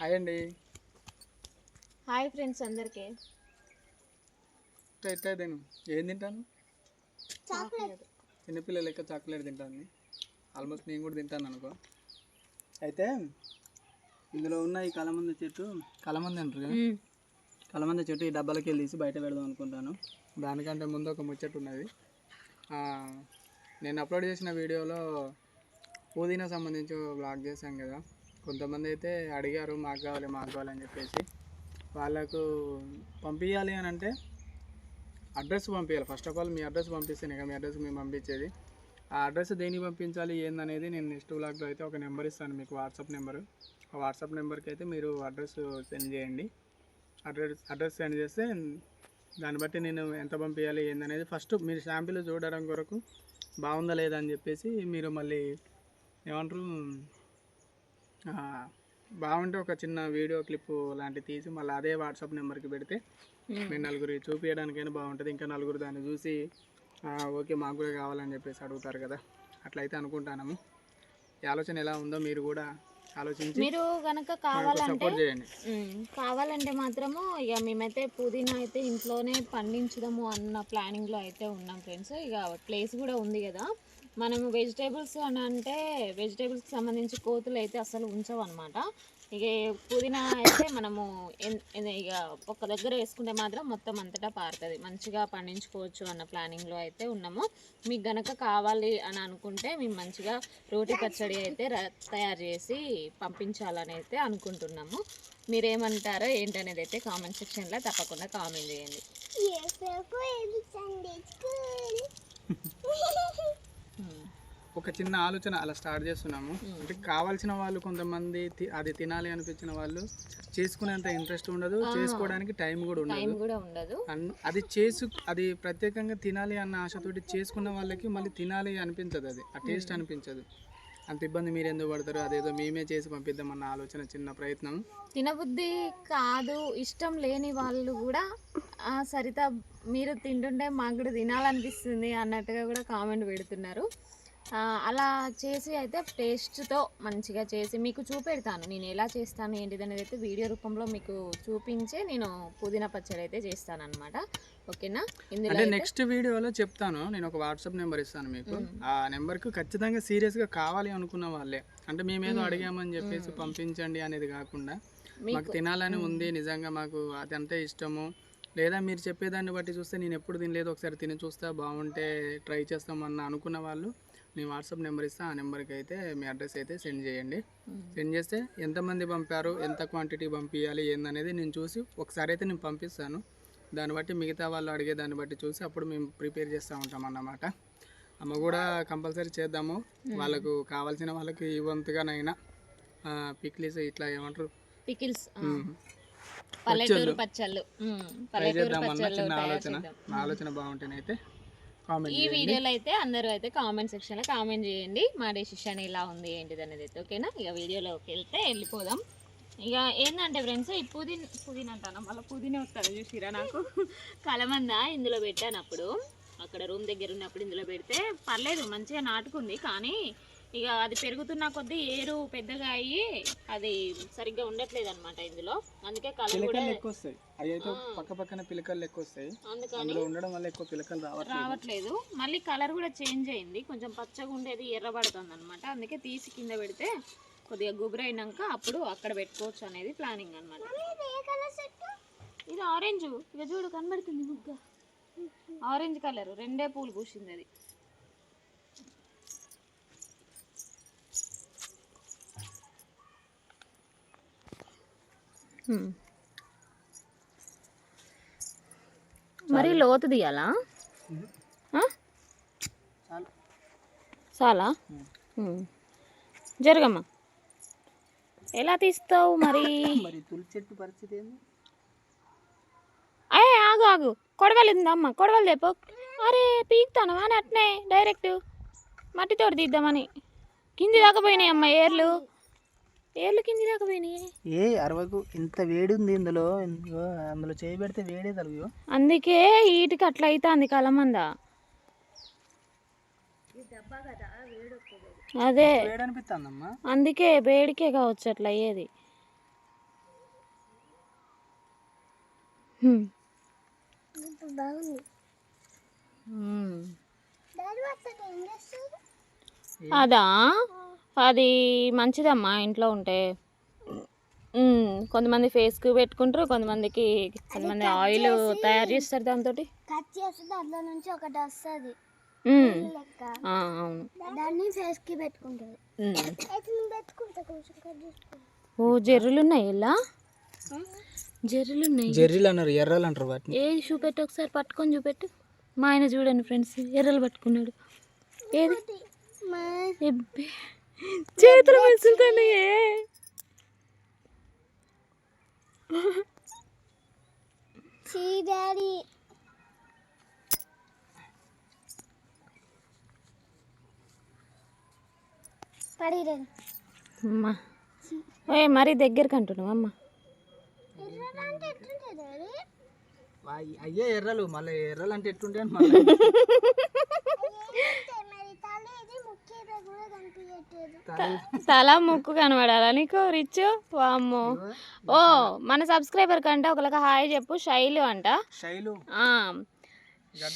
Hi అండి. Hi friends అందరికీ. తిను. ఏం తింటాను? చిన్నపిల్లలు లెక్క చాక్లెట్ తింటాను ఆల్మోస్ట్ నేను కూడా తింటాను అనుకో. అయితే ఇందులో ఉన్న ఈ కలమంద చెట్టు కలమంద అంటారు కదా? కలమంద చెట్టు ఈ డబ్బాలకి వెళ్ళి తీసి బయట పెడదాం అనుకుంటాను. దానికంటే ముందు ఒక ముచ్చట ఉన్నది. నేను అప్లోడ్ చేసిన వీడియోలో పుదీనా సంబంధించి బ్లాగ్ చేశాం కదా? కొంతమంది అయితే అడిగారు మాకు కావాలి మాకు కావాలి అని చెప్పేసి. వాళ్ళకు పంపించాలి అని అంటే అడ్రస్ పంపించాలి ఫస్ట్ ఆఫ్ ఆల్ మీ అడ్రస్ పంపిస్తేనే కదా మీ అడ్రస్ మేము పంపించేది. ఆ అడ్రస్ దేనికి పంపించాలి ఏందనేది నేను నెక్స్ట్ బ్లాగ్లో అయితే ఒక నెంబర్ ఇస్తాను మీకు వాట్సాప్ నెంబరు. ఆ వాట్సాప్ నెంబర్కి అయితే మీరు అడ్రస్ సెండ్ చేయండి. అడ్రస్ అడ్రస్ సెండ్ చేస్తే దాన్ని బట్టి నేను ఎంత పంపించాలి ఏందనేది ఫస్ట్ మీరు శాంపిల్ చూడడం కొరకు బాగుందా లేదా అని చెప్పేసి మీరు మళ్ళీ ఏమంటారు? బాగుంటే ఒక చిన్న వీడియో క్లిప్ లాంటివి తీసి మళ్ళీ అదే వాట్సాప్ నెంబర్కి పెడితే మీరు నలుగురు చూపించడానికైనా బాగుంటుంది. ఇంకా నలుగురు దాన్ని చూసి "ఆ, ఓకే మాకు కూడా కావాలని చెప్పేసి అడుగుతారు కదా. అట్లయితే అనుకుంటాము ఈ ఆలోచన ఎలా ఉందో మీరు కూడా ఆలోచించి మీరు కనుక కావాలంటే మ్మ్. కావాలంటే మాత్రము ఇక మేమైతే పుదీనా అయితే ఇంట్లోనే పండించడము అన్న ప్లానింగ్లో అయితే ఉన్నాం ఫ్రెండ్స్ ఇక ప్లేస్ కూడా ఉంది కదా. మనము వెజిటేబుల్స్ అని అంటే వెజిటేబుల్స్కి సంబంధించి కోతులు అయితే అసలు ఉంచవన్నమాట ఇక పుదీనా అయితే మనము ఇక ఒక దగ్గర వేసుకుంటే మాత్రం మొత్తం అంతటా పారుతుంది. మంచిగా పండించుకోవచ్చు అన్న ప్లానింగ్లో అయితే ఉన్నాము. మీకు గనక కావాలి అని అనుకుంటే మేము మంచిగా రోటి పచ్చడి అయితే ర- తయారు చేసి పంపించాలని అయితే అనుకుంటున్నాము. మీరేమంటారో ఏంటనేది అయితే కామెంట్ సెక్షన్లో తప్పకుండా కామెంట్ చేయండి. ఒక చిన్న ఆలోచన అలా స్టార్ట్ చేస్తున్నాము. అంటే కావాల్సిన వాళ్ళు కొంతమంది అది తినాలి అనిపించిన వాళ్ళు చేసుకునేంత ఇంట్రెస్ట్ ఉండదు. చేసుకోవడానికి టైం కూడా ఉండదు. అది చేసు అది ప్రత్యేకంగా తినాలి అన్న ఆశతోటి చేసుకున్న వాళ్ళకి మళ్ళీ తినాలి అనిపించదు అది. ఆ టేస్ట్ అనిపించదు. అంత ఇబ్బంది మీరు ఎందుకు పడతారు? అదేదో మేమే చేసి పంపిద్దామన్న ఆలోచన చిన్న ప్రయత్నం. తినబుద్ధి కాదు ఇష్టం లేని వాళ్ళు కూడా సరిత మీరు తింటుంటే మాకు కూడా తినాలనిపిస్తుంది అన్నట్టుగా కూడా కామెంట్ పెడుతున్నారు. అలా చేసి అయితే టేస్ట్తో మంచిగా చేసి మీకు చూపెడతాను. నేను ఎలా చేస్తాను ఏంటిది అనేది అయితే వీడియో రూపంలో మీకు చూపించే నేను పుదీనా పచ్చడి అయితే చేస్తాను అనమాట ఓకేనా? ఇందులో అంటే నెక్స్ట్ వీడియోలో చెప్తాను. నేను ఒక వాట్సాప్ నెంబర్ ఇస్తాను మీకు. ఆ నెంబర్కి ఖచ్చితంగా సీరియస్గా కావాలి అనుకున్న వాళ్ళే. అంటే మేమేదో అడిగామని చెప్పేసి పంపించండి అనేది కాకుండా మాకు తినాలని ఉంది. నిజంగా మాకు అదంటే ఇష్టము. లేదా మీరు చెప్పేదాన్ని బట్టి చూస్తే నేను ఎప్పుడు తినలేదు. ఒకసారి తిని చూస్తా బాగుంటే ట్రై చేస్తామన్న అనుకున్న వాళ్ళు నేను వాట్సాప్ నెంబర్ ఇస్తా ఆ నెంబర్కి అయితే మీ అడ్రస్ అయితే సెండ్ చేయండి. సెండ్ చేస్తే ఎంతమంది పంపారు ఎంత క్వాంటిటీ పంపించాలి ఏందనేది నేను చూసి ఒకసారి అయితే నేను పంపిస్తాను. దాన్ని బట్టి మిగతా వాళ్ళు అడిగే దాన్ని బట్టి చూసి అప్పుడు మేము ప్రిపేర్ చేస్తూ ఉంటాం అన్నమాట. అమ్మ కూడా కంపల్సరీ చేద్దాము. వాళ్ళకు కావాల్సిన వాళ్ళకి ఈ వంతుగానైనా పిక్లీస్ ఇట్లా ఏమంటారు? పికిల్స్. పల్లెటూరు పచ్చళ్ళు. పల్లెటూరు పచ్చళ్ళు ఆలోచన. ఆలోచన బాగుంటేనైతే. ఈ వీడియోలో అయితే అందరూ అయితే కామెంట్ సెక్షన్లో కామెంట్ చేయండి. మా డెసిషన్ ఎలా ఉంది ఏంటిది అనేది అయితే ఓకేనా ఇక వీడియోలోకి వెళ్తే వెళ్ళిపోదాం. ఇక ఏంటంటే ఫ్రెండ్స్ ఈ పుదీన పుదీన అంటాను? మళ్ళీ పుదీన వస్తారు చూసిరా నాకు? కలమంద ఇందులో పెట్టాను అప్పుడు. అక్కడ రూమ్ దగ్గర ఉన్నప్పుడు ఇందులో పెడితే పర్లేదు మంచిగా నాటుకుంది. కానీ ఇక అది పెరుగుతున్న కొద్దీ ఏరు పెద్దగా అయ్యి అది సరిగ్గా ఉండట్లేదు అనమాట ఇందులో. అందుకే కలర్ కూడా ఎక్కువ వస్తాయి అవి అయితే పక్క పక్కన పిలకలు ఎక్కువ వస్తాయి అందులో ఉండడం వల్ల ఎక్కువ పిలకలు రావట్లేదు. రావట్లేదు. మళ్ళీ కలర్ కూడా చేంజ్ అయింది. కొంచెం పచ్చగా ఉండేది ఎర్రబడుతుంది అనమాట అందుకే తీసి కింద పెడితే కొద్దిగా గుబురు అయినాక అప్పుడు అక్కడ పెట్టుకోవచ్చు అనేది ప్లానింగ్ అనమాట ఇది ఆరెంజ్. ఇక చూడు కనబడుతుంది ముగ్గ. Orange colour. రెండే పూలు పూసింది అది. మరి లోతు తీయాలా? చాలు. జరగమ్మా. ఎలా తీస్తావు మరి? మరి తులసి చెట్టు పరిస్థితి ఏంది? అయ్యే ఆగు ఆగు. కొడవలి ఉందమ్మా కొడవలి తెపో అరే పీకుతాను అని అట్నే డైరెక్ట్. మట్టితోటి తీద్దామని. కింది దాకా పోయినాయి అమ్మ ఏర్లు. ఏళ్ళు కింది రాకపోయినాయి ఏ అరవకు ఇంత వేడి ఉంది ఇందులో అందులో చేయి పెడితే వేడే తలుగు. అందుకే వీటికి అట్లా అవుతుంది కలమంద. అదే అందుకే వేడికే కావచ్చు అట్లా అయ్యేది. అదా? అది మంచిదమ్మా ఇంట్లో ఉంటే. కొంతమంది ఫేస్కి పెట్టుకుంటారు కొంతమందికి కొంతమంది ఆయిల్ తయారు చేస్తారు దాంతో కట్ చేస్తే దాంట్లో నుంచి ఒకటి వస్తుంది. లెక్క. అవును. దాన్ని ఫేస్కి పెట్టుకుంటారు ఓ జర్రులు ఉన్నాయి ఇలా జర్రులు ఉన్నాయి జెర్రీలు అన్నారు ఎర్రలు అంటారు వాటిని. ఏ చూపెట్టు ఒకసారి పట్టుకొని చూపెట్టు. మా ఆయన చూడండి ఫ్రెండ్స్ ఎర్రలు పట్టుకున్నాడు. ఏది? మా ఎబ్బే. చేతులు డాడీ పడిరండి అమ్మా ఏ మరీ దగ్గరికి అంటున్నావు అమ్మ. అయ్యే ఎర్రలు మళ్ళీ ఎర్రలు అంటే ఎట్టుంటే మళ్ళీ మరి తల ఇది ముఖ్య కూడా కనిపించట్లేదు తల ముక్కు కనబడాలా నీకు రిచ్? వామ్మో. ఓ మన సబ్స్క్రైబర్ కంటే ఒకళ్ళకి హాయ్ చెప్పు శైలు అంట. శైలు. ఆ,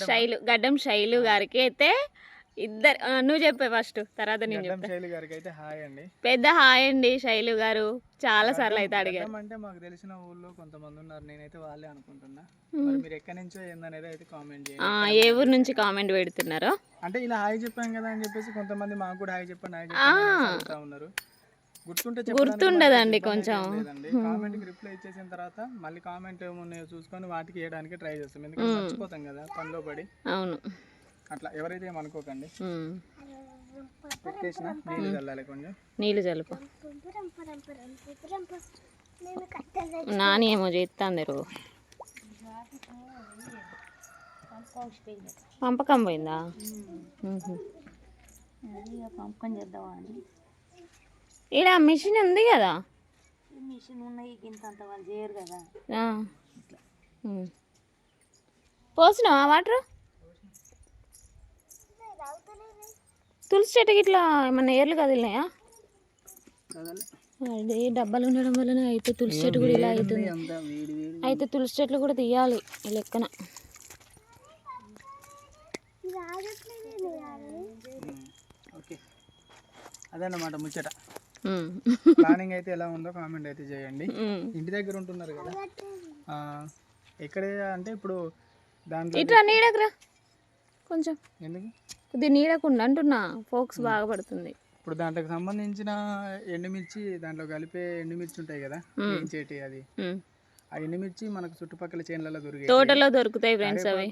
శైలు గడ్డం శైలు గారికి అయితే ఇద్దరు నువ్వు చెప్పే ఫస్ట్ తర్వాత నేను చెప్తా శైలు గారికి అయితే హాయ్ అండి. పెద్ద హాయ్ అండి శైలు గారు. చాలా సార్లు అయితే అడిగారు. అంటే మాకు తెలిసిన ఊళ్ళో కొంతమంది ఉన్నారు. నేనైతే వాళ్ళే అనుకుంటున్నా. మరి ఎక్కడి నుంచో ఏందనేది అయితే కామెంట్ చేయండి. ఏ ఊరు నుంచి కామెంట్ పెడుతున్నారో? అంటే ఇలా హాయ్ చెప్పాం కదా అని చెప్పేసి కొంతమంది మాకు కూడా హాయ్ చెప్పండి హాయ్ చెప్పండి ఉన్నారు. గుర్తుండదండి కొంచెం. కామెంట్కి రిప్లై ఇచ్చేసిన తర్వాత మళ్ళీ కామెంట్ ఏమున్నాయో చూసుకొని వాటికి వేయడానికి ట్రై చేస్తాం. ఎందుకంటే మర్చిపోతాం కదా పనిలో పడి. అవును. అట్లా ఎవరైతే ఏమనుకోకండి. పెట్టేసిన నీళ్ళు చల్లాలి కొంచెం. నీళ్ళు పురం. నేను ఏమో చేస్తాంది రో. పంపకం పోయిందా. పంపకం చేద్దామా అని ఈడ మిషన్ ఉంది కదా? మిషన్ ఉన్నాయి ఇంత అంత వాళ్ళు చేయరు కదా. పోసినావా వాటర్? తులసి చెట్టుకి ఇట్లా ఏమన్నా ఏర్లు కదిలినాయా? అది డబ్బాలు ఉండడం వలన అయితే తులసి చెట్టు కూడా ఇలా అవుతుంది. అయితే తులసి చెట్లు కూడా తీయాలి లెక్కన. ఓకే. అదన్నమాట ముచ్చట. ప్లానింగ్ అయితే ఎలా ఉందో కామెంట్ అయితే చేయండి. ఇంటి దగ్గర ఉంటున్నారు కదా. ఎక్కడే అంటే ఇప్పుడు దాంట్లో ఇట్లా కొంచెం. ఎందుకు? కొద్ది నీడకుండా అంటున్నా. ఫోక్స్ బాగా పడుతుంది. ఇప్పుడు దాంట్లోకి సంబంధించిన ఎండుమిర్చి దాంట్లో కలిపే ఎండుమిర్చి ఉంటాయి కదా వేయించేటి అది. ఆ ఎండుమిర్చి మనకు చుట్టుపక్కల చేనులలో దొరికే తోటలో దొరుకుతాయి ఫ్రెండ్స్ అవి.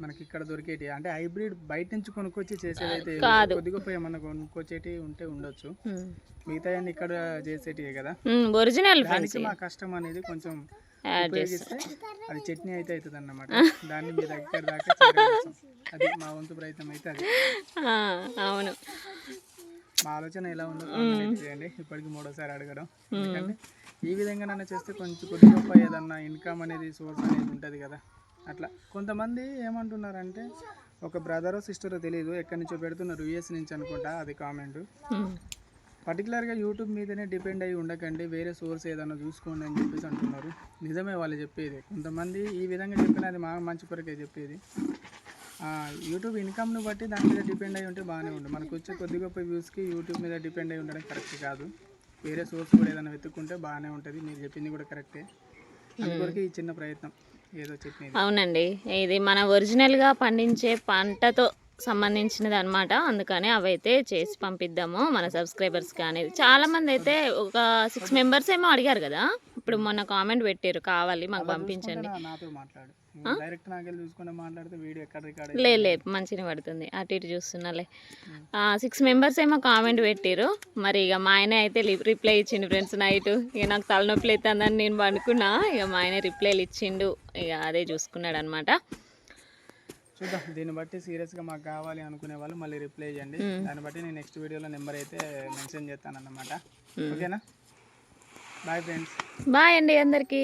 మనకి ఇక్కడ దొరికేటి? అంటే హైబ్రిడ్ బయట నుంచి కొనుక్కొచ్చి చేసేదైతే. కొద్దిగా పోయి ఏమన్నా కొనుక్కొచ్చేటి ఉంటే ఉండొచ్చు. మిగతా ఇక్కడ చేసేటివే కదా? ఒరిజినల్ మా కష్టం అనేది కొంచెం యాడ్ చేసి ఉపయోగిస్తే అది చట్నీ అయితే అవుతుంది అన్నమాట దాన్ని మీ దగ్గర దాకా. అది మా వంతు ప్రయత్నం అయితే అది. అవును. మా ఆలోచన ఎలా ఉందో చేయండి. ఇప్పటికి మూడోసారి అడగడం. ఎందుకంటే ఈ విధంగా నన్ను చేస్తే కొంచెం కొద్ది గొప్ప ఏదన్నా ఇన్కమ్ అనేది సోర్స్ అనేది ఉంటుంది కదా. అట్లా. కొంతమంది ఏమంటున్నారంటే ఒక బ్రదరో సిస్టరో తెలియదు ఎక్కడి నుంచో పెడుతున్నారు. యూఎస్ నుంచి అనుకుంటా అది కామెంట్. పర్టికులర్గా యూట్యూబ్ మీదనే డిపెండ్ అయ్యి ఉండకండి. వేరే సోర్స్ ఏదైనా చూసుకోండి అని చెప్పేసి అంటున్నారు. నిజమే వాళ్ళు చెప్పేది. కొంతమంది ఈ విధంగా చెప్పినది మా మంచి కొరకే చెప్పేది. యూట్యూబ్ ఇన్కమ్ను బట్టి దాని మీద డిపెండ్ అయి ఉంటే బాగానే ఉంటుంది మనకు వచ్చే కొద్ది గొప్ప వ్యూస్కి యూట్యూబ్ మీద డిపెండ్ అయి ఉండడం కరెక్ట్ కాదు. వేరే సోర్స్ కూడా ఏదైనా వెతుక్కుంటే బాగానే ఉంటుంది. మీరు చెప్పింది కూడా కరెక్టే. అందువరకు ఈ చిన్న ప్రయత్నం. ఏదో చెప్పింది అవునండి. ఇది మన ఒరిజినల్గా పండించే పంటతో సంబంధించినది అనమాట అందుకని అవైతే చేసి పంపిద్దాము మన సబ్స్క్రైబర్స్కి అనేది చాలామంది అయితే ఒక సిక్స్ మెంబర్స్ ఏమో అడిగారు కదా. ఇప్పుడు మొన్న కామెంట్ పెట్టారు కావాలి మాకు పంపించండి. లే లే మంచిగా పడుతుంది. అటు ఇటు చూస్తున్నాలే. సిక్స్ మెంబర్స్ ఏమో కామెంట్ పెట్టారు మరి ఇక మా ఆయన అయితే రిప్లై ఇచ్చిండు ఫ్రెండ్స్ నైట్. ఇక నాకు తలనొప్పి అవుతుందని నేను పండుకున్నా. ఇక మా ఆయన రిప్లైలు ఇచ్చిండు. ఇక అదే చూసుకున్నాడు అనమాట చూద్దాం. దీన్ని బట్టి సీరియస్గా మాకు కావాలి అనుకునే వాళ్ళు మళ్ళీ రిప్లై చేయండి దాన్ని బట్టి నేను నెక్స్ట్ వీడియోలో నెంబర్ అయితే మెన్షన్ చేస్తాను అన్నమాట ఓకేనా? Bye friends. బాయ్ అండి అందరికీ.